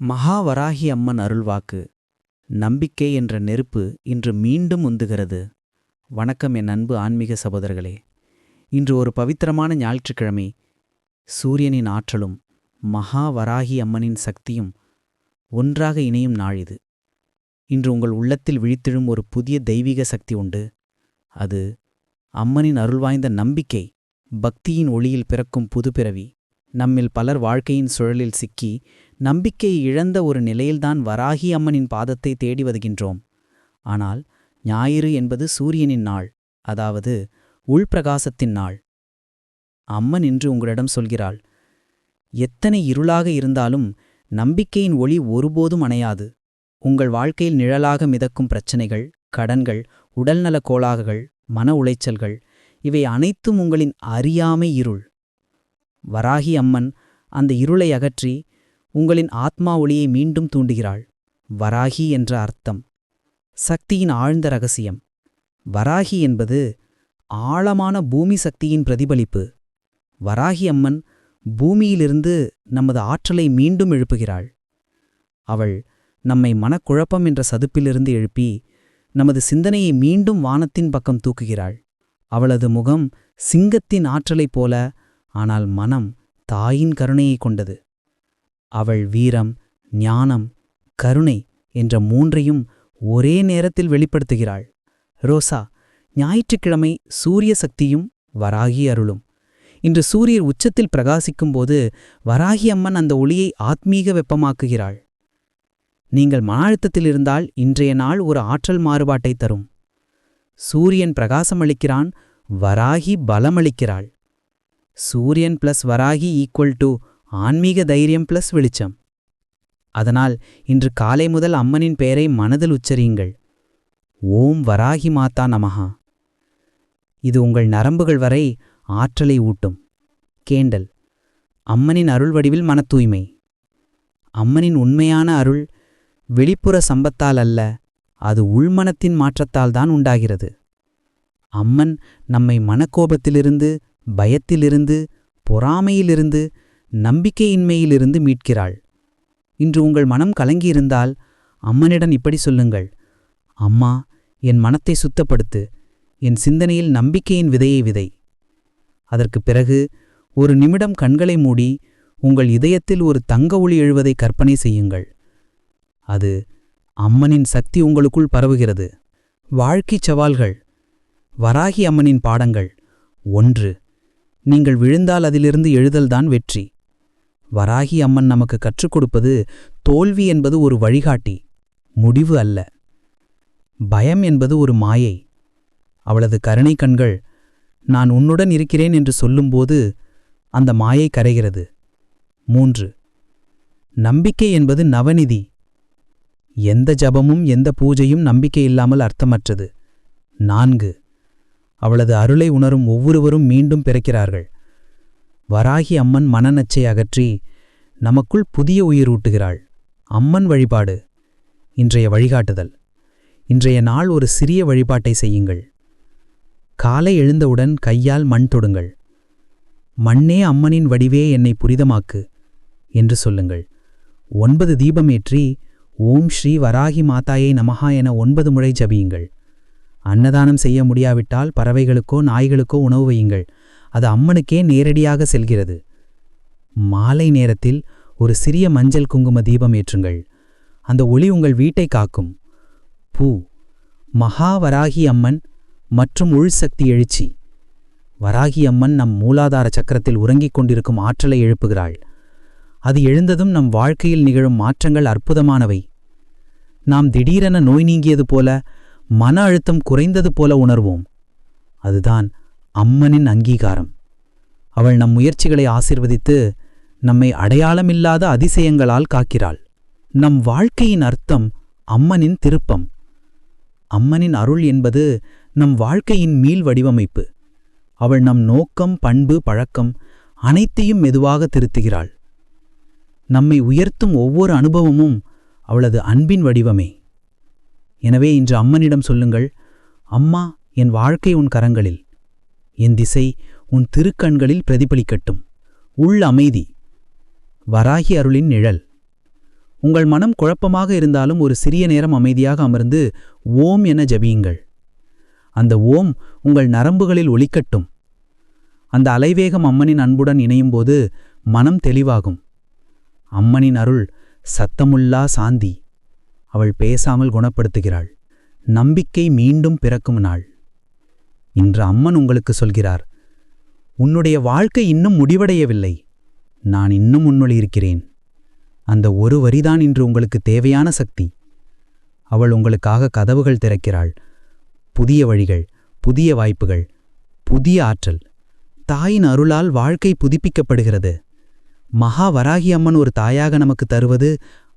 மகாவராகி அம்மன் அருள்வாக்கு. நம்பிக்கை என்ற நெருப்பு இன்று மீண்டும் உந்துகிறது. வணக்கம் என் அன்பு ஆன்மீக சகோதரர்களே. இன்று ஒரு பவித்திரமான ஞாயிற்றுக்கிழமை. சூரியனின் ஆற்றலும் மகாவராகி அம்மனின் சக்தியும் ஒன்றாக இணையும் நாள் இது. இன்று உங்கள் உள்ளத்தில் விழித்தெழும் ஒரு புதிய தெய்வீக சக்தி உண்டு. அது அம்மனின் அருள்வாய்ந்த நம்பிக்கை பக்தியின் ஒளியில் பிறக்கும் புதுப்பிறவி. நம்மில் பலர் வாழ்க்கையின் சுழலில் சிக்கி நம்பிக்கையை இழந்த ஒரு நிலையில்தான் வராகி அம்மனின் பாதத்தை தேடி வருகின்றோம். ஆனால் ஞாயிறு என்பது சூரியனின் நாள் அதாவது உள்பிரகாசத்தின் நாள். அம்மன் என்று உங்களிடம் சொல்கிறாள் எத்தனை இருளாக இருந்தாலும் நம்பிக்கையின் ஒளி ஒருபோதும் அணையாது. உங்கள் வாழ்க்கையில் நிழலாக மிதக்கும் பிரச்சனைகள் கடன்கள் உடல்நலக் கோளாறுகள் மன உளைச்சல்கள் இவை அனைத்தும் உங்களின் அறியாமை இருள். வராகி அம்மன் அந்த இருளை அகற்றி உங்களின் ஆத்மா ஒளியை மீண்டும் தூண்டுகிறாள். வராகி என்ற அர்த்தம். சக்தியின் ஆழ்ந்த ரகசியம். வராகி என்பது ஆழமான பூமி சக்தியின் பிரதிபலிப்பு. வராகி அம்மன் பூமியிலிருந்து நமது ஆற்றலை மீண்டும் எழுப்புகிறாள். அவள் நம்மை மனக்குழப்பம் என்ற சதுப்பிலிருந்து எழுப்பி நமது சிந்தனையை மீண்டும் வானத்தின் பக்கம் தூக்குகிறாள். அவளது முகம் சிங்கத்தின் ஆற்றலைப் போல ஆனால் மனம் தாயின் கருணையைக் கொண்டது. அவள் வீரம் ஞானம் கருணை என்ற மூன்றையும் ஒரே நேரத்தில் வெளிப்படுத்துகிறாள். ரோசா ஞாயிற்றுக்கிழமை சூரிய சக்தியும் வராகி அருளும். இன்று சூரியர் உச்சத்தில் பிரகாசிக்கும்போது வராகி அம்மன் அந்த ஒளியை ஆத்மீக வெப்பமாக்குகிறாள். நீங்கள் மன அழுத்தத்தில் இருந்தால் இன்றைய நாள் ஒரு ஆற்றல் மாறுபாட்டை தரும். சூரியன் பிரகாசமளிக்கிறான் வராகி பலமளிக்கிறாள். சூரியன் பிளஸ் வராகி ஈக்குவல் டு ஆன்மீக தைரியம் பிளஸ் வெளிச்சம். அதனால் இன்று காலை முதல் அம்மனின் பெயரை மனதில் உச்சரியுங்கள். ஓம் வராகி மாதா நமஹா. இது உங்கள் நரம்புகள் வரை ஆற்றலை ஊட்டும். கேண்டல். அம்மனின் அருள் வடிவில் மன தூய்மை அம்மனின் உண்மையான அருள் வெளிப்புற சம்பத்தால் அல்ல அது உள்மனத்தின் மாற்றத்தால் தான் உண்டாகிறது. அம்மன் நம்மை மனக்கோபத்திலிருந்து பயத்திலிருந்து பொறாமையிலிருந்து நம்பிக்கையின்மையிலிருந்து மீட்கிறாள். இன்று உங்கள் மனம் கலங்கியிருந்தால் அம்மனிடம் இப்படி சொல்லுங்கள். அம்மா என் மனத்தை சுத்தப்படுத்து. என் சிந்தனையில் நம்பிக்கையின் விதையை விதை. அதற்குப் பிறகு ஒரு நிமிடம் கண்களை மூடி உங்கள் இதயத்தில் ஒரு தங்க ஒளி எழுவதை கற்பனை செய்யுங்கள். அது அம்மனின் சக்தி உங்களுக்குள் பரவுகிறது. வாழ்க்கைச் சவால்கள். வராகி அம்மனின் பாடங்கள். ஒன்று. நீங்கள் விழுந்தால் அதிலிருந்து எழுதல்தான் வெற்றி. வராகி அம்மன் நமக்கு கற்றுக் கொடுப்பது தோல்வி என்பது ஒரு வழிகாட்டி முடிவு அல்ல. பயம் என்பது ஒரு மாயை. அவளது கருணை கண்கள் நான் உன்னுடன் இருக்கிறேன் என்று சொல்லும்போது அந்த மாயை கரைகிறது. மூன்று நம்பிக்கை என்பது நவநிதி. எந்த ஜபமும் எந்த பூஜையும் நம்பிக்கை இல்லாமல் அர்த்தமற்றது. நான்கு அவளது அருளை உணரும் ஒவ்வொருவரும் மீண்டும் பிறக்கிறார்கள். வராகி அம்மன் மனநச்சை அகற்றி நமக்குள் புதிய உயிர் ஊட்டுகிறாள். அம்மன் வழிபாடு இன்றைய வழிகாட்டுதல். இன்றைய நாள் ஒரு சிறிய வழிபாட்டை செய்யுங்கள். காலை எழுந்தவுடன் கையால் மண் தொடுங்கள். மண்ணே அம்மனின் வடிவே என்னை புரிதமாக்கு என்று சொல்லுங்கள். ஒன்பது தீபமேற்றி ஓம் ஸ்ரீ வராகி மாதாயை நமஹா என ஒன்பது முறை ஜபியுங்கள். அன்னதானம் செய்ய முடியாவிட்டால் பறவைகளுக்கோ நாய்களுக்கோ உணவு வையுங்கள். அது அம்மனுக்கே நேரடியாக செல்கிறது. மாலை நேரத்தில் ஒரு சிறிய மஞ்சள் குங்கும தீபம் ஏற்றுங்கள். அந்த ஒளி உங்கள் வீட்டை காக்கும். பூ மகாவராகி அம்மன் மற்றும் உள்சக்தி எழுச்சி. வராகி அம்மன் நம் மூலாதார சக்கரத்தில் உறங்கிக் கொண்டிருக்கும் ஆற்றலை எழுப்புகிறாள். அது எழுந்ததும் நம் வாழ்க்கையில் நிகழும் மாற்றங்கள் அற்புதமானவை. நாம் திடீரென நோய் நீங்கியது போல மன அழுத்தம் குறைந்தது போல உணர்வோம். அதுதான் அம்மனின் அங்கீகாரம். அவள் நம் முயற்சிகளை ஆசிர்வதித்து நம்மை அடையாளமில்லாத அதிசயங்களால் காக்கிறாள். நம் வாழ்க்கையின் அர்த்தம் அம்மனின் திருப்பம். அம்மனின் அருள் என்பது நம் வாழ்க்கையின் மீள் வடிவமைப்பு. அவள் நம் நோக்கம் பண்பு பழக்கம் அனைத்தையும் மெதுவாக திருத்துகிறாள். நம்மை உயர்த்தும் ஒவ்வொரு அனுபவமும் அவளது அன்பின் வடிவமே. எனவே இன்று அம்மனிடம் சொல்லுங்கள் அம்மா என் வாழ்க்கை உன் கரங்களில் என் திசை உன் திருக்கண்களில் பிரதிபலிக்கட்டும். உள் அமைதி வராகி அருளின் நிழல். உங்கள் மனம் குழப்பமாக இருந்தாலும் ஒரு சிறிய நேரம் அமைதியாக அமர்ந்து ஓம் என ஜபியுங்கள். அந்த ஓம் உங்கள் நரம்புகளில் ஒலிக்கட்டும். அந்த அலைவேகம் அம்மனின் அன்புடன் இணையும்போது மனம் தெளிவாகும். அம்மனின் அருள் சத்தமுல்லா சாந்தி. அவள் பேசாமல் குணப்படுத்துகிறாள். நம்பிக்கை மீண்டும் பிறக்கும் நாள். இன்று அம்மன் உங்களுக்கு சொல்கிறார் உன்னுடைய வாழ்க்கை இன்னும் முடிவடையவில்லை. நான் இன்னும் உன்னுள் இருக்கிறேன். அந்த ஒரு வரிதான் இன்று உங்களுக்கு தேவையான சக்தி. அவள் உங்களுக்காக கதவுகள் திறக்கிறாள். புதிய வழிகள் புதிய வாய்ப்புகள் புதிய ஆற்றல். தாயின் அருளால் வாழ்க்கை புதுப்பிக்கப்படுகிறது. மகா வராகி அம்மன் ஒரு தாயாக நமக்கு தருவது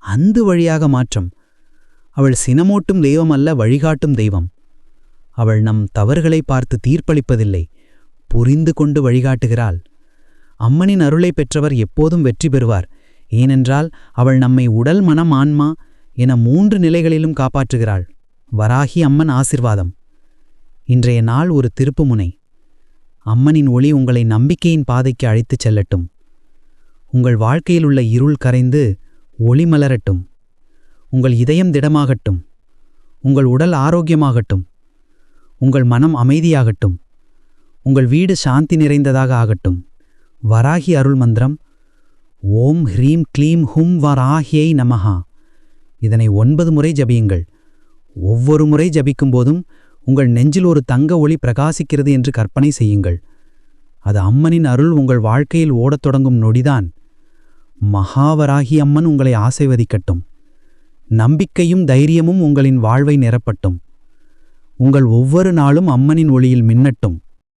அந்து வழியாக மாற்றம். அவள் சினமூட்டும் தெய்வம் அல்ல வழிகாட்டும் தெய்வம். அவள் நம் தவறுகளை பார்த்து தீர்ப்பளிப்பதில்லை புரிந்து கொண்டு வழிகாட்டுகிறாள். அம்மனின் அருளை பெற்றவர் எப்போதும் வெற்றி பெறுவார். ஏனென்றால் அவள் நம்மை உடல் மனம் ஆன்மா என மூன்று நிலைகளிலும் காப்பாற்றுகிறாள். வராகி அம்மன் ஆசிர்வாதம். இன்றைய நாள் ஒரு திருப்புமுனை. அம்மனின் ஒளி உங்களை நம்பிக்கையின் பாதைக்கு அழைத்துச் செல்லட்டும். உங்கள் வாழ்க்கையில் உள்ள இருள் கரைந்து ஒளி மலரட்டும். உங்கள் இதயம் திடமாகட்டும் உங்கள் உடல் ஆரோக்கியமாகட்டும் உங்கள் மனம் அமைதியாகட்டும் உங்கள் வீடு சாந்தி நிறைந்ததாக ஆகட்டும். வராகி அருள் மந்திரம் ஓம் ஹ்ரீம் க்ளீம் ஹும் வராகியை நமஹா. இதனை ஒன்பது முறை ஜபியுங்கள். ஒவ்வொரு முறை ஜபிக்கும் போதும் உங்கள் நெஞ்சில் ஒரு தங்க ஒளி பிரகாசிக்கிறது என்று கற்பனை செய்யுங்கள். அது அம்மனின் அருள் உங்கள் வாழ்க்கையில் ஓடத் தொடங்கும் நொடிதான். மகாவராகி அம்மன் உங்களை ஆசைவதிக்கட்டும் நம்பிக்கையும் தைரியமும் உங்களின் வாழ்வை நிரப்பட்டும். உங்கள் ஒவ்வொரு நாளும் அம்மனின் ஒளியில் மின்னட்டும்.